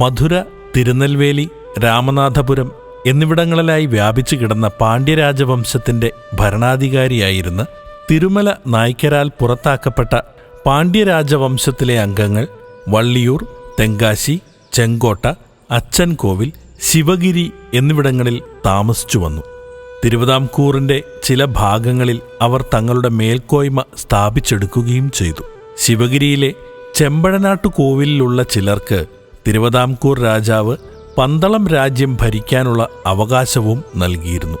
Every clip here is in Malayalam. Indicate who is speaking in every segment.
Speaker 1: മധുര തിരുനെൽവേലി രാമനാഥപുരം എന്നിവിടങ്ങളിലായി വ്യാപിച്ചു കിടന്ന പാണ്ഡ്യരാജവംശത്തിന്റെ ഭരണാധികാരിയായിരുന്ന തിരുമല നായ്ക്കരാൽ പുറത്താക്കപ്പെട്ട പാണ്ഡ്യരാജവംശത്തിലെ അംഗങ്ങൾ വള്ളിയൂർ തെങ്കാശി ചെങ്കോട്ട അച്ചൻകോവിൽ ശിവഗിരി എന്നിവിടങ്ങളിൽ താമസിച്ചു വന്നു. തിരുവിതാംകൂറിന്റെ ചില ഭാഗങ്ങളിൽ അവർ തങ്ങളുടെ മേൽക്കോയ്മ സ്ഥാപിച്ചെടുക്കുകയും ചെയ്തു. ശിവഗിരിയിലെ ചെമ്പഴനാട്ടു കോവിലിലുള്ള ചിലർക്ക് തിരുവിതാംകൂർ രാജാവ് പന്തളം രാജ്യം ഭരിക്കാനുള്ള അവകാശവും നൽകിയിരുന്നു.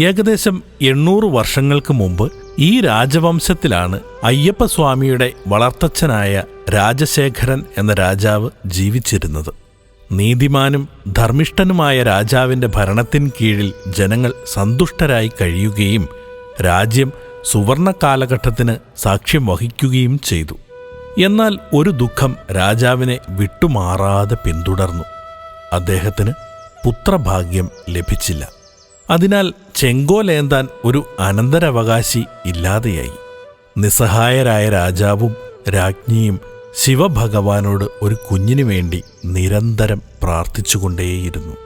Speaker 1: ഏകദേശം എണ്ണൂറ് വർഷങ്ങൾക്ക് മുമ്പ് ഈ രാജവംശത്തിലാണ് അയ്യപ്പസ്വാമിയുടെ വളർത്തച്ഛനായ രാജശേഖരൻ എന്ന രാജാവ് ജീവിച്ചിരുന്നത്. നീതിമാനും ധർമ്മിഷ്ഠനുമായ രാജാവിന്റെ ഭരണത്തിൻ കീഴിൽ ജനങ്ങൾ സന്തുഷ്ടരായി കഴിയുകയും രാജ്യം സുവർണ കാലഘട്ടത്തിന് സാക്ഷ്യം വഹിക്കുകയും ചെയ്തു. എന്നാൽ ഒരു ദുഃഖം രാജാവിനെ വിട്ടുമാറാതെ പിന്തുടർന്നു. അദ്ദേഹത്തിന് പുത്രഭാഗ്യം ലഭിച്ചില്ല. അതിനാൽ ചെങ്കോലേന്താൻ ഒരു അനന്തരവകാശി ഇല്ലാതെയായി. നിസ്സഹായരായ രാജാവും രാജ്ഞിയും ശിവഭഗവാനോട് ഒരു കുഞ്ഞിനു വേണ്ടി നിരന്തരം പ്രാർത്ഥിച്ചുകൊണ്ടേയിരുന്നു.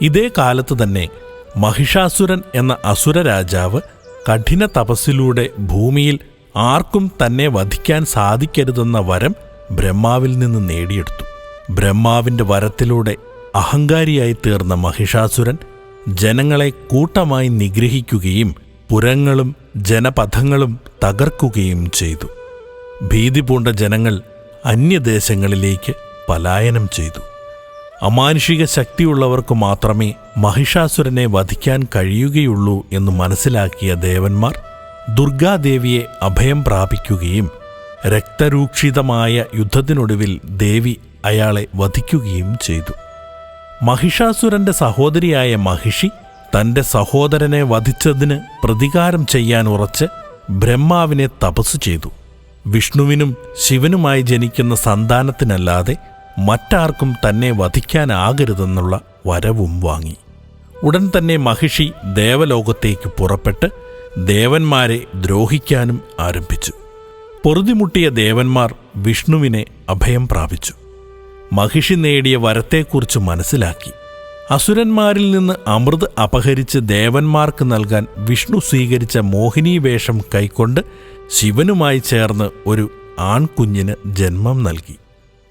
Speaker 1: ഇതേ കാലത്ത് തന്നെ മഹിഷാസുരൻ എന്ന അസുര രാജാവ് കഠിന തപസ്സിലൂടെ ഭൂമിയിൽ ആർക്കും തന്നെ വധിക്കാൻ സാധിക്കരുതെന്ന വരം ബ്രഹ്മാവിൽ നിന്ന് നേടിയെടുത്തു. ബ്രഹ്മാവിന്റെ വരത്തിലൂടെ അഹങ്കാരിയായി തീർന്ന മഹിഷാസുരൻ ജനങ്ങളെ കൂട്ടമായി നിഗ്രഹിക്കുകയും പുരങ്ങളും ജനപഥങ്ങളും തകർക്കുകയും ചെയ്തു. ഭീതി പൂണ്ട ജനങ്ങൾ അന്യദേശങ്ങളിലേക്ക് പലായനം ചെയ്തു. അമാനുഷിക ശക്തിയുള്ളവർക്ക് മാത്രമേ മഹിഷാസുരനെ വധിക്കാൻ കഴിയുകയുള്ളൂ എന്ന് മനസ്സിലാക്കിയ ദേവന്മാർ ദുർഗാദേവിയെ അഭയം പ്രാപിക്കുകയും രക്തരൂക്ഷിതമായ യുദ്ധത്തിനൊടുവിൽ ദേവി അയാളെ വധിക്കുകയും ചെയ്തു. മഹിഷാസുരന്റെ സഹോദരിയായ മഹിഷി തന്റെ സഹോദരനെ വധിച്ചതിന് പ്രതികാരം ചെയ്യാൻ ഉറച്ച് ബ്രഹ്മാവിനെ തപസ് ചെയ്തു. വിഷ്ണുവിനും ശിവനുമായി ജനിക്കുന്ന സന്താനത്തിനല്ലാതെ മറ്റാർക്കും തന്നെ വധിക്കാനാകരുതെന്നുള്ള വരവും വാങ്ങി. ഉടൻ തന്നെ മഹിഷി ദേവലോകത്തേക്ക് പുറപ്പെട്ട് ദേവന്മാരെ ദ്രോഹിക്കാനും ആരംഭിച്ചു. പൊറുതിമുട്ടിയ ദേവന്മാർ വിഷ്ണുവിനെ അഭയം പ്രാപിച്ചു. മഹിഷി നേടിയ വരത്തെക്കുറിച്ച് മനസ്സിലാക്കി. അസുരന്മാരിൽ നിന്ന് അമൃത് അപഹരിച്ച് ദേവന്മാർക്ക് നൽകാൻ വിഷ്ണു സ്വീകരിച്ച മോഹിനി വേഷം കൈക്കൊണ്ട് ശിവനുമായി ചേർന്ന് ഒരു ആൺകുഞ്ഞിന് ജന്മം നൽകി.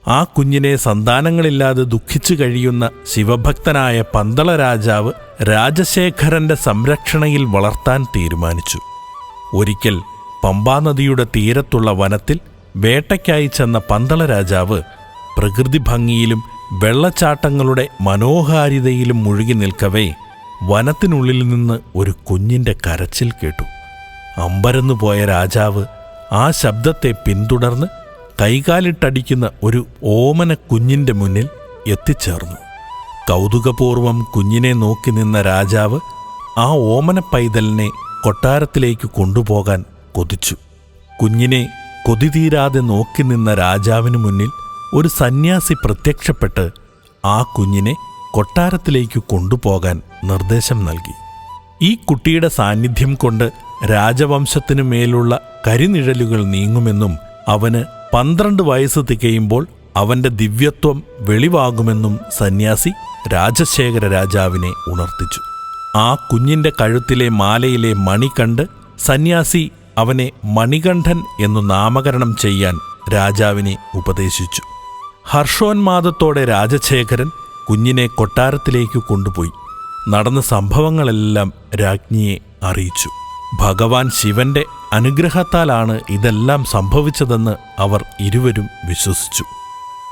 Speaker 1: ആ കുഞ്ഞിനെ സന്താനങ്ങളില്ലാതെ ദുഃഖിച്ചു കഴിയുന്ന ശിവഭക്തനായ പന്തള രാജാവ് രാജശേഖരന്റെ സംരക്ഷണയിൽ വളർത്താൻ തീരുമാനിച്ചു. ഒരിക്കൽ പമ്പാനദിയുടെ തീരത്തുള്ള വനത്തിൽ വേട്ടയ്ക്കായി ചെന്ന പന്തള രാജാവ് പ്രകൃതി ഭംഗിയിലും വെള്ളച്ചാട്ടങ്ങളുടെ മനോഹാരിതയിലും മുഴുകി നിൽക്കവേ വനത്തിനുള്ളിൽ നിന്ന് ഒരു കുഞ്ഞിന്റെ കരച്ചിൽ കേട്ടു. അമ്പരന്നു പോയ രാജാവ് ആ ശബ്ദത്തെ പിന്തുടർന്ന് കൈകാലിട്ടടിക്കുന്ന ഒരു ഓമന കുഞ്ഞിന്റെ മുന്നിൽ എത്തിച്ചേർന്നു. കൗതുകപൂർവം കുഞ്ഞിനെ നോക്കി നിന്ന രാജാവ് ആ ഓമന പൈതലിനെ കൊട്ടാരത്തിലേക്ക് കൊണ്ടുപോകാൻ കൊതിച്ചു. കുഞ്ഞിനെ കൊതിതീരാതെ നോക്കി നിന്ന രാജാവിനു മുന്നിൽ ഒരു സന്യാസി പ്രത്യക്ഷപ്പെട്ട് ആ കുഞ്ഞിനെ കൊട്ടാരത്തിലേക്ക് കൊണ്ടുപോകാൻ നിർദ്ദേശം നൽകി. ഈ കുട്ടിയുടെ സാന്നിധ്യം കൊണ്ട് രാജവംശത്തിനു മേലുള്ള കരിനിഴലുകൾ നീങ്ങുമെന്നും അവന് പന്ത്രണ്ട് വയസ്സ് തികയുമ്പോൾ അവന്റെ ദിവ്യത്വം വെളിവാകുമെന്നും സന്യാസി രാജശേഖര രാജാവിനെ ഉണർത്തിച്ചു. ആ കുഞ്ഞിന്റെ കഴുത്തിലെ മാലയിലെ മണി കണ്ട് സന്യാസി അവനെ മണികണ്ഠൻ എന്നു നാമകരണം ചെയ്യാൻ രാജാവിനെ ഉപദേശിച്ചു. ഹർഷോന്മാദത്തോടെ രാജശേഖരൻ കുഞ്ഞിനെ കൊട്ടാരത്തിലേക്ക് കൊണ്ടുപോയി. നടന്ന സംഭവങ്ങളെല്ലാം രാജ്ഞിയെ അറിയിച്ചു. ഭഗവാൻ ശിവന്റെ അനുഗ്രഹത്താലാണ് ഇതെല്ലാം സംഭവിച്ചതെന്ന് അവർ ഇരുവരും വിശ്വസിച്ചു.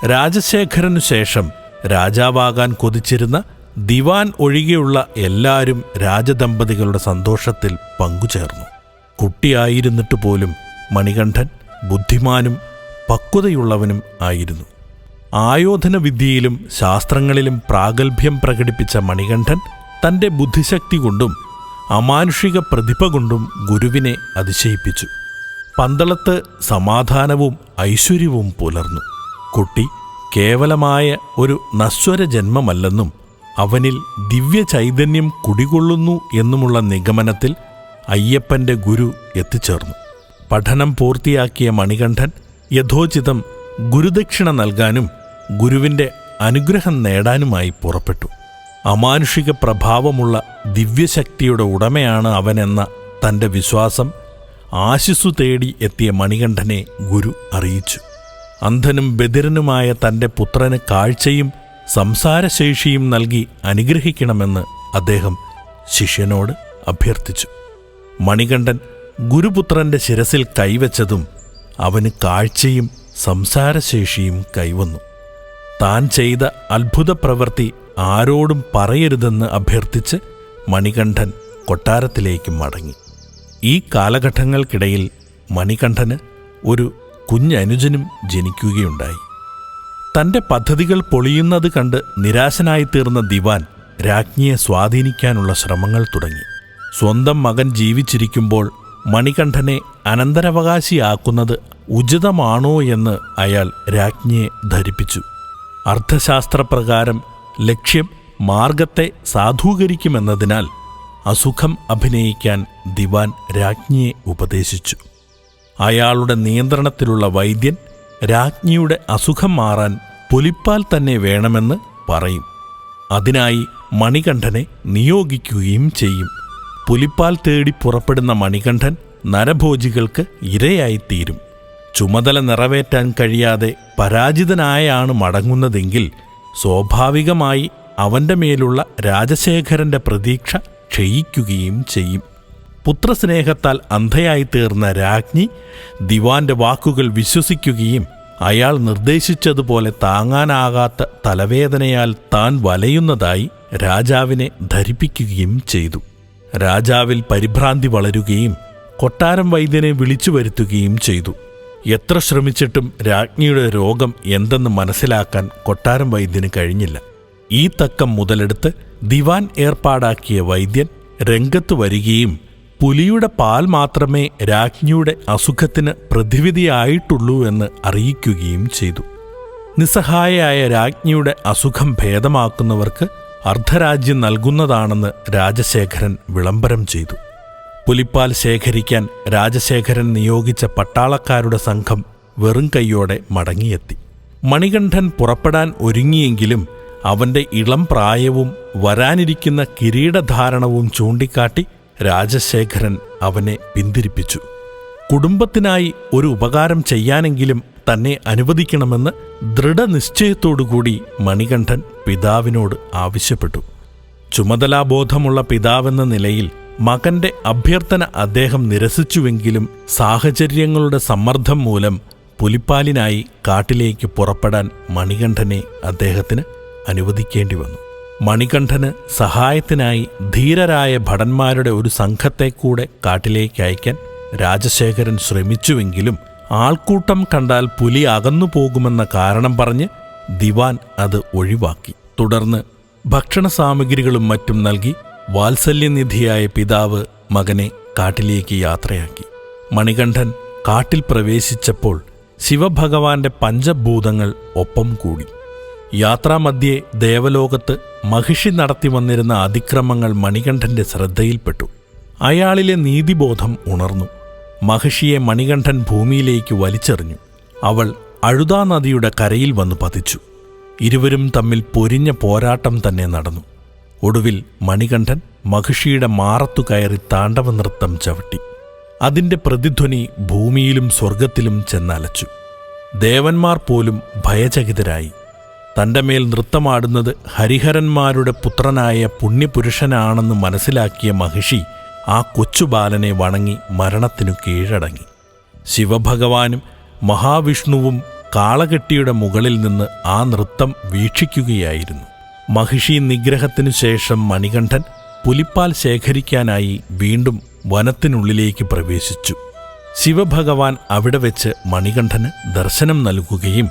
Speaker 1: രാജശേഖരനു ശേഷം രാജാവാകാൻ കൊതിച്ചിരുന്ന ദിവാൻ ഒഴികെയുള്ള എല്ലാവരും രാജദമ്പതികളുടെ സന്തോഷത്തിൽ പങ്കുചേർന്നു. കുട്ടിയായിരുന്നിട്ട് പോലും മണികണ്ഠൻ ബുദ്ധിമാനും പക്വതയുള്ളവനും ആയിരുന്നു. ആയോധന വിദ്യയിലും ശാസ്ത്രങ്ങളിലും പ്രാഗൽഭ്യം പ്രകടിപ്പിച്ച മണികണ്ഠൻ തന്റെ ബുദ്ധിശക്തി കൊണ്ടും അമാനുഷിക പ്രതിഭ കൊണ്ടും ഗുരുവിനെ അതിശയിപ്പിച്ചു. പന്തളത്ത് സമാധാനവും ഐശ്വര്യവും പുലർന്നു. കുട്ടി കേവലമായ ഒരു നശ്വര ജന്മമല്ലെന്നും അവനിൽ ദിവ്യ ചൈതന്യം കുടികൊള്ളുന്നു എന്നുമുള്ള നിഗമനത്തിൽ അയ്യപ്പന്റെ ഗുരു എത്തിച്ചേർന്നു. പഠനം പൂർത്തിയാക്കിയ മണികണ്ഠൻ യഥോചിതം ഗുരുദക്ഷിണ നൽകാനും ഗുരുവിന്റെ അനുഗ്രഹം നേടാനുമായി പുറപ്പെട്ടു. അമാനുഷിക പ്രഭാവമുള്ള ദിവ്യശക്തിയുടെ ഉടമയാണ് അവനെന്ന തന്റെ വിശ്വാസം ആശിസ്സു തേടി എത്തിയ മണികണ്ഠനെ ഗുരു അറിയിച്ചു. അന്ധനും ബദിരനുമായ തന്റെ പുത്രന് കാഴ്ചയും സംസാരശേഷിയും നൽകി അനുഗ്രഹിക്കണമെന്ന് അദ്ദേഹം ശിഷ്യനോട് അഭ്യർത്ഥിച്ചു. മണികണ്ഠൻ ഗുരുപുത്രന്റെ ശിരസിൽ കൈവച്ചതും അവന് കാഴ്ചയും സംസാരശേഷിയും കൈവന്നു. താൻ ചെയ്ത അത്ഭുത പ്രവൃത്തി ആരോടും പറയരുതെന്ന് അഭ്യർത്ഥിച്ച് മണികണ്ഠൻ കൊട്ടാരത്തിലേക്ക് മടങ്ങി. ഈ കാലഘട്ടങ്ങൾക്കിടയിൽ മണികണ്ഠന് ഒരു കുഞ്ഞനുജനും ജനിക്കുകയുണ്ടായി. തന്റെ പദ്ധതികൾ പൊളിയുന്നത് കണ്ട് നിരാശനായിത്തീർന്ന ദിവാൻ രാജ്ഞിയെ സ്വാധീനിക്കാനുള്ള ശ്രമങ്ങൾ തുടങ്ങി. സ്വന്തം മകൻ ജീവിച്ചിരിക്കുമ്പോൾ മണികണ്ഠനെ അനന്തരാവകാശിയാക്കുന്നത് ഉചിതമാണോ എന്ന് അയാൾ രാജ്ഞിയെ ധരിപ്പിച്ചു. അർത്ഥശാസ്ത്രപ്രകാരം ലക്ഷ്യം മാർഗത്തെ സാധൂകരിക്കുമെന്നതിനാൽ അസുഖം അഭിനയിക്കാൻ ദിവാൻ രാജ്ഞിയെ ഉപദേശിച്ചു. അയാളുടെ നിയന്ത്രണത്തിലുള്ള വൈദ്യൻ രാജ്ഞിയുടെ അസുഖം മാറാൻ പുലിപ്പാൽ തന്നെ വേണമെന്ന് പറയും. അതിനായി മണികണ്ഠനെ നിയോഗിക്കുകയും ചെയ്യും. പുലിപ്പാൽ തേടി പുറപ്പെടുന്ന മണികണ്ഠൻ നരഭോജികൾക്ക് ഇരയായിത്തീരും. ചുമതല നിറവേറ്റാൻ കഴിയാതെ പരാജിതനായാണ് മടങ്ങുന്നതെങ്കിൽ സ്വാഭാവികമായി അവന്റെ മേലുള്ള രാജശേഖരന്റെ പ്രതീക്ഷ ക്ഷയിക്കുകയും ചെയ്യും. പുത്രസ്നേഹത്താൽ അന്ധയായിത്തീർന്ന രാജ്ഞി ദിവാന്റെ വാക്കുകൾ വിശ്വസിക്കുകയും അയാൾ നിർദ്ദേശിച്ചതുപോലെ താങ്ങാനാകാത്ത തലവേദനയാൽ താൻ വലയുന്നതായി രാജാവിനെ ധരിപ്പിക്കുകയും ചെയ്തു. രാജാവിൽ പരിഭ്രാന്തി വളരുകയും കൊട്ടാരം വൈദ്യനെ വിളിച്ചു വരുത്തുകയും ചെയ്തു. എത്ര ശ്രമിച്ചിട്ടും രാജ്ഞിയുടെ രോഗം എന്തെന്ന് മനസ്സിലാക്കാൻ കൊട്ടാരം വൈദ്യന് കഴിഞ്ഞില്ല. ഈ തക്കം മുതലെടുത്ത് ദിവാൻ ഏർപ്പാടാക്കിയ വൈദ്യൻ രംഗത്ത് വരികയും പുലിയുടെ പാൽ മാത്രമേ രാജ്ഞിയുടെ അസുഖത്തിന് പ്രതിവിധിയായിട്ടുള്ളൂ എന്ന് അറിയിക്കുകയും ചെയ്തു. നിസ്സഹായയായ രാജ്ഞിയുടെ അസുഖം ഭേദമാക്കുന്നവർക്ക് അർദ്ധരാജ്യം നൽകുന്നതാണെന്ന് രാജശേഖരൻ വിളംബരം ചെയ്തു. പുലിപ്പാൽ ശേഖരിക്കാൻ രാജശേഖരൻ നിയോഗിച്ച പട്ടാളക്കാരുടെ സംഘം വെറും കൈയോടെ മടങ്ങിയെത്തി. മണികണ്ഠൻ പുറപ്പെടാൻ ഒരുങ്ങിയെങ്കിലും അവന്റെ ഇളം പ്രായവും വരാനിരിക്കുന്ന കിരീടധാരണവും ചൂണ്ടിക്കാട്ടി രാജശേഖരൻ അവനെ പിന്തിരിപ്പിച്ചു. കുടുംബത്തിനായി ഒരു ഉപകാരം ചെയ്യാനെങ്കിലും തന്നെ അനുവദിക്കണമെന്ന് ദൃഢനിശ്ചയത്തോടുകൂടി മണികണ്ഠൻ പിതാവിനോട് ആവശ്യപ്പെട്ടു. ചുമതലാബോധമുള്ള പിതാവെന്ന നിലയിൽ മകന്റെ അഭ്യർത്ഥന അദ്ദേഹം നിരസിച്ചുവെങ്കിലും സാഹചര്യങ്ങളുടെ സമ്മർദ്ദം മൂലം പുലിപ്പാലിനായി കാട്ടിലേക്ക് പുറപ്പെടാൻ മണികണ്ഠനെ അദ്ദേഹത്തിന് അനുവദിക്കേണ്ടി വന്നു മണികണ്ഠന് സഹായത്തിനായി ധീരരായ ഭടന്മാരുടെ ഒരു സംഘത്തെ കൂടെ കാട്ടിലേക്ക് അയക്കാൻ രാജശേഖരൻ ശ്രമിച്ചുവെങ്കിലും ആൾക്കൂട്ടം കണ്ടാൽ പുലി അകന്നു പോകുമെന്ന കാരണം പറഞ്ഞ് ദിവാൻ അത് ഒഴിവാക്കി. തുടർന്ന് ഭക്ഷണ സാമഗ്രികളും മറ്റും നൽകി വാത്സല്യനിധിയായ പിതാവ് മകനെ കാട്ടിലേക്ക് യാത്രയാക്കി. മണികണ്ഠൻ കാട്ടിൽ പ്രവേശിച്ചപ്പോൾ ശിവഭഗവാന്റെ പഞ്ചഭൂതങ്ങൾ ഒപ്പം കൂടി. യാത്രാമധ്യേ ദേവലോകത്ത് മഹിഷി നടത്തി വന്നിരുന്ന അതിക്രമങ്ങൾ മണികണ്ഠന്റെ ശ്രദ്ധയിൽപ്പെട്ടു. അയാളിലെ നീതിബോധം ഉണർന്നു. മഹിഷിയെ മണികണ്ഠൻ ഭൂമിയിലേക്ക് വലിച്ചെറിഞ്ഞു. അവൾ അഴുതാ നദിയുടെ കരയിൽ വന്നു പതിച്ചു. ഇരുവരും തമ്മിൽ പൊരിഞ്ഞ പോരാട്ടം തന്നെ നടന്നു. ഒടുവിൽ മണികണ്ഠൻ മഹിഷിയുടെ മാറത്തു കയറി താണ്ഡവ നൃത്തം ചവിട്ടി. അതിന്റെ പ്രതിധ്വനി ഭൂമിയിലും സ്വർഗത്തിലും ചെന്നലച്ചു. ദേവന്മാർ പോലും ഭയചകിതരായി. തന്റെ മേൽ നൃത്തമാടുന്നത് ഹരിഹരന്മാരുടെ പുത്രനായ പുണ്യപുരുഷനാണെന്ന് മനസ്സിലാക്കിയ മഹിഷി ആ കൊച്ചുബാലനെ വണങ്ങി മരണത്തിനു കീഴടങ്ങി. ശിവഭഗവാനും മഹാവിഷ്ണുവും കാളകെട്ടിയുടെ മുകളിൽ നിന്ന് ആ നൃത്തം വീക്ഷിക്കുകയായിരുന്നു. മഹിഷി നിഗ്രഹത്തിനു ശേഷം മണികണ്ഠൻ പുലിപ്പാൽ ശേഖരിക്കാനായി വീണ്ടും വനത്തിനുള്ളിലേക്ക് പ്രവേശിച്ചു. ശിവഭഗവാൻ അവിടെ വെച്ച് മണികണ്ഠന് ദർശനം നൽകുകയും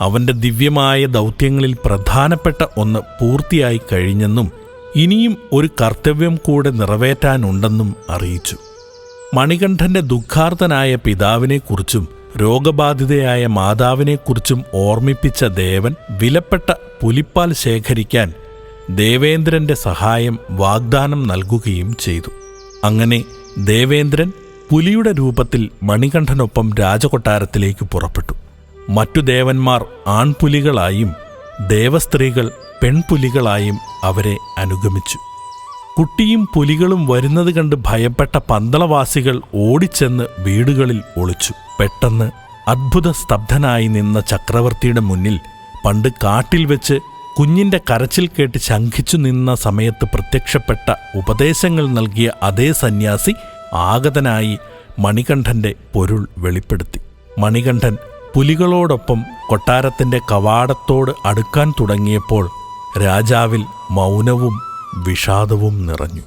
Speaker 1: അവന്റെ ദിവ്യമായ ദൗത്യങ്ങളിൽ പ്രധാനപ്പെട്ട ഒന്ന് പൂർത്തിയായി കഴിഞ്ഞെന്നും ഇനിയും ഒരു കർത്തവ്യം കൂടെ നിറവേറ്റാനുണ്ടെന്നും അറിയിച്ചു. മണികണ്ഠന്റെ ദുഃഖാർത്തനായ പിതാവിനെക്കുറിച്ചും രോഗബാധിതയായ മാതാവിനെക്കുറിച്ചും ഓർമ്മിപ്പിച്ച ദേവൻ വിലപ്പെട്ട പുലിപ്പാൽ ശേഖരിക്കാൻ ദേവേന്ദ്രന്റെ സഹായം വാഗ്ദാനം നൽകുകയും ചെയ്തു. അങ്ങനെ ദേവേന്ദ്രൻ പുലിയുടെ രൂപത്തിൽ മണികണ്ഠനൊപ്പം രാജകൊട്ടാരത്തിലേക്ക് പുറപ്പെട്ടു. മറ്റു ദേവന്മാർ ആൺപുലികളായും ദേവസ്ത്രീകൾ പെൺപുലികളായും അവരെ അനുഗമിച്ചു. കുട്ടിയും പുലികളും വരുന്നത് കണ്ട് ഭയപ്പെട്ട പന്തളവാസികൾ ഓടിച്ചെന്ന് വീടുകളിൽ ഒളിച്ചു. പെട്ടെന്ന് അത്ഭുത സ്തബ്ധനായി നിന്ന ചക്രവർത്തിയുടെ മുന്നിൽ പണ്ട് കാട്ടിൽ വെച്ച് കുഞ്ഞിന്റെ കരച്ചിൽ കേട്ട് ശങ്കിച്ചു നിന്ന സമയത്ത് പ്രത്യക്ഷപ്പെട്ട ഉപദേശങ്ങൾ നൽകിയ അതേ സന്യാസി ആഗതനായി മണികണ്ഠന്റെ പൊരുൾ വെളിപ്പെടുത്തി. മണികണ്ഠൻ പുലികളോടൊപ്പം കൊട്ടാരത്തിന്റെ കവാടത്തോട് അടുക്കാൻ തുടങ്ങിയപ്പോൾ രാജാവിൽ മൗനവും വിഷാദവും നിറഞ്ഞു.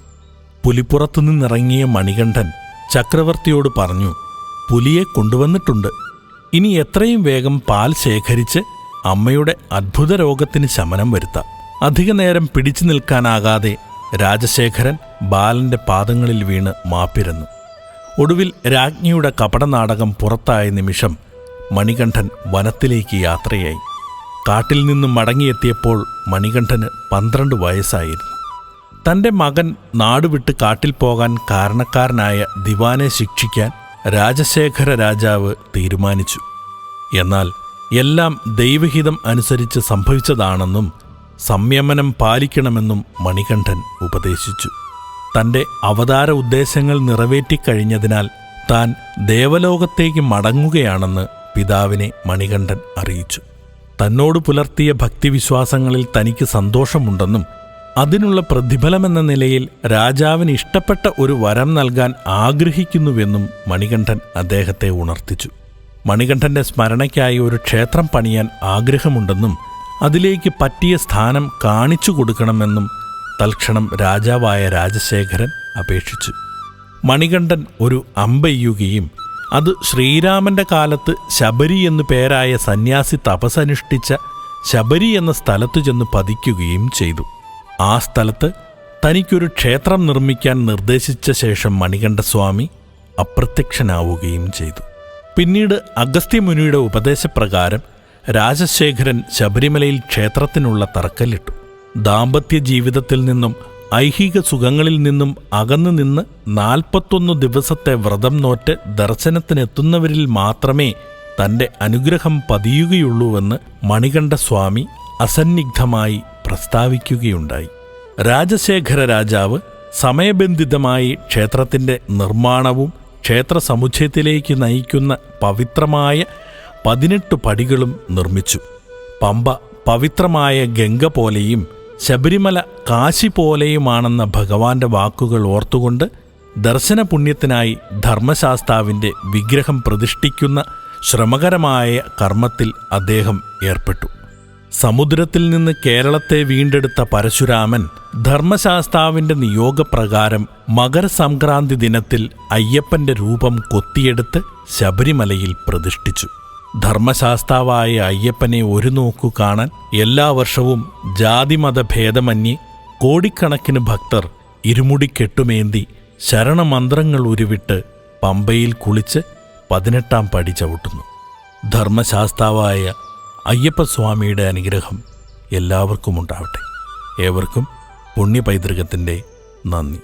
Speaker 1: പുലിപ്പുറത്തു നിന്നിറങ്ങിയ മണികണ്ഠൻ ചക്രവർത്തിയോട് പറഞ്ഞു പുലിയെ കൊണ്ടുവന്നിട്ടുണ്ട്. ഇനി എത്രയും വേഗം പാൽ ശേഖരിച്ച് അമ്മയുടെ അത്ഭുത രോഗത്തിന് ശമനം വരുത്താം. അധിക നേരം പിടിച്ചു നിൽക്കാനാകാതെ രാജശേഖരൻ ബാലന്റെ പാദങ്ങളിൽ വീണ് മാപ്പിരന്നു. ഒടുവിൽ രാജ്ഞിയുടെ കപടനാടകം പുറത്തായ നിമിഷം മണികണ്ഠൻ വനത്തിലേക്ക് യാത്രയായി. കാട്ടിൽ നിന്നും മടങ്ങിയെത്തിയപ്പോൾ മണികണ്ഠന് പന്ത്രണ്ട് വയസ്സായിരുന്നു. തന്റെ മകൻ നാടുവിട്ട് കാട്ടിൽ പോകാൻ കാരണക്കാരനായ ദിവാനെ ശിക്ഷിക്കാൻ രാജശേഖര രാജാവ് തീരുമാനിച്ചു. എന്നാൽ എല്ലാം ദൈവഹിതം അനുസരിച്ച് സംഭവിച്ചതാണെന്നും സംയമനം പാലിക്കണമെന്നും മണികണ്ഠൻ ഉപദേശിച്ചു. തന്റെ അവതാര ഉദ്ദേശങ്ങൾ നിറവേറ്റിക്കഴിഞ്ഞതിനാൽ താൻ ദേവലോകത്തേക്ക് മടങ്ങുകയാണെന്ന് പിതാവിനെ മണികണ്ഠൻ അറിയിച്ചു. തന്നോട് പുലർത്തിയ ഭക്തിവിശ്വാസങ്ങളിൽ തനിക്ക് സന്തോഷമുണ്ടെന്നും അതിനുള്ള പ്രതിഫലമെന്ന നിലയിൽ രാജാവിന് ഇഷ്ടപ്പെട്ട ഒരു വരം നൽകാൻ ആഗ്രഹിക്കുന്നുവെന്നും മണികണ്ഠൻ അദ്ദേഹത്തെ ഉണർത്തിച്ചു. മണികണ്ഠന്റെ സ്മരണയ്ക്കായി ഒരു ക്ഷേത്രം പണിയാൻ ആഗ്രഹമുണ്ടെന്നും അതിലേക്ക് പറ്റിയ സ്ഥാനം കാണിച്ചു കൊടുക്കണമെന്നും തൽക്ഷണം രാജാവായ രാജശേഖരൻ അപേക്ഷിച്ചു. മണികണ്ഠൻ ഒരു അമ്പെയ്യുകയും അത് ശ്രീരാമന്റെ കാലത്ത് ശബരി എന്നു പേരായ സന്യാസി തപസനുഷ്ഠിച്ച ശബരി എന്ന സ്ഥലത്തു ചെന്ന് പതിക്കുകയും ചെയ്തു. ആ സ്ഥലത്ത് തനിക്കൊരു ക്ഷേത്രം നിർമ്മിക്കാൻ നിർദ്ദേശിച്ച ശേഷം മണികണ്ഠസ്വാമി അപ്രത്യക്ഷനാവുകയും ചെയ്തു. പിന്നീട് അഗസ്ത്യമുനിയുടെ ഉപദേശപ്രകാരം രാജശേഖരൻ ശബരിമലയിൽ ക്ഷേത്രത്തിനുള്ള തറക്കല്ലിട്ടു. ദാമ്പത്യ ജീവിതത്തിൽ നിന്നും ഐഹിക സുഖങ്ങളിൽ നിന്നും അകന്നു നിന്ന് നാൽപ്പത്തൊന്ന് ദിവസത്തെ വ്രതം നോറ്റ് ദർശനത്തിനെത്തുന്നവരിൽ മാത്രമേ തന്റെ അനുഗ്രഹം പതിയുകയുള്ളൂവെന്ന് മണികണ്ഠസ്വാമി അസന്നിഗ്ധമായി പ്രസ്താവിക്കുകയുണ്ടായി. രാജശേഖര രാജാവ് സമയബന്ധിതമായി ക്ഷേത്രത്തിന്റെ നിർമ്മാണവും ക്ഷേത്ര സമുച്ചയത്തിലേക്ക് നയിക്കുന്ന പവിത്രമായ പതിനെട്ട് പടികളും നിർമ്മിച്ചു. പമ്പ പവിത്രമായ ഗംഗ പോലെയും ശബരിമല കാശി പോലെയുമാണെന്ന ഭഗവാന്റെ വാക്കുകൾ ഓർത്തുകൊണ്ട് ദർശന പുണ്യത്തിനായി ധർമ്മശാസ്താവിന്റെ വിഗ്രഹം പ്രതിഷ്ഠിക്കുന്ന ശ്രമകരമായ കർമ്മത്തിൽ അദ്ദേഹം ഏർപ്പെട്ടു. സമുദ്രത്തിൽ നിന്ന് കേരളത്തെ വീണ്ടെടുത്ത പരശുരാമൻ ധർമ്മശാസ്താവിന്റെ നിയോഗപ്രകാരം മകരസംക്രാന്തി ദിനത്തിൽ അയ്യപ്പന്റെ രൂപം കൊത്തിയെടുത്ത് ശബരിമലയിൽ പ്രതിഷ്ഠിച്ചു. ധർമ്മശാസ്താവായ അയ്യപ്പനെ ഒരു നോക്കു കാണാൻ എല്ലാ വർഷവും ജാതിമത ഭേദമന്യേ കോടിക്കണക്കിന് ഭക്തർ ഇരുമുടിക്കെട്ടുമേന്തി ശരണമന്ത്രങ്ങൾ ഉരുവിട്ട് പമ്പയിൽ കുളിച്ച് പതിനെട്ടാം പടി ചവിട്ടുന്നു. ധർമ്മശാസ്താവായ അയ്യപ്പസ്വാമിയുടെ അനുഗ്രഹം എല്ലാവർക്കുമുണ്ടാവട്ടെ. ഏവർക്കും പുണ്യപൈതൃകത്തിന്റെ നന്ദി.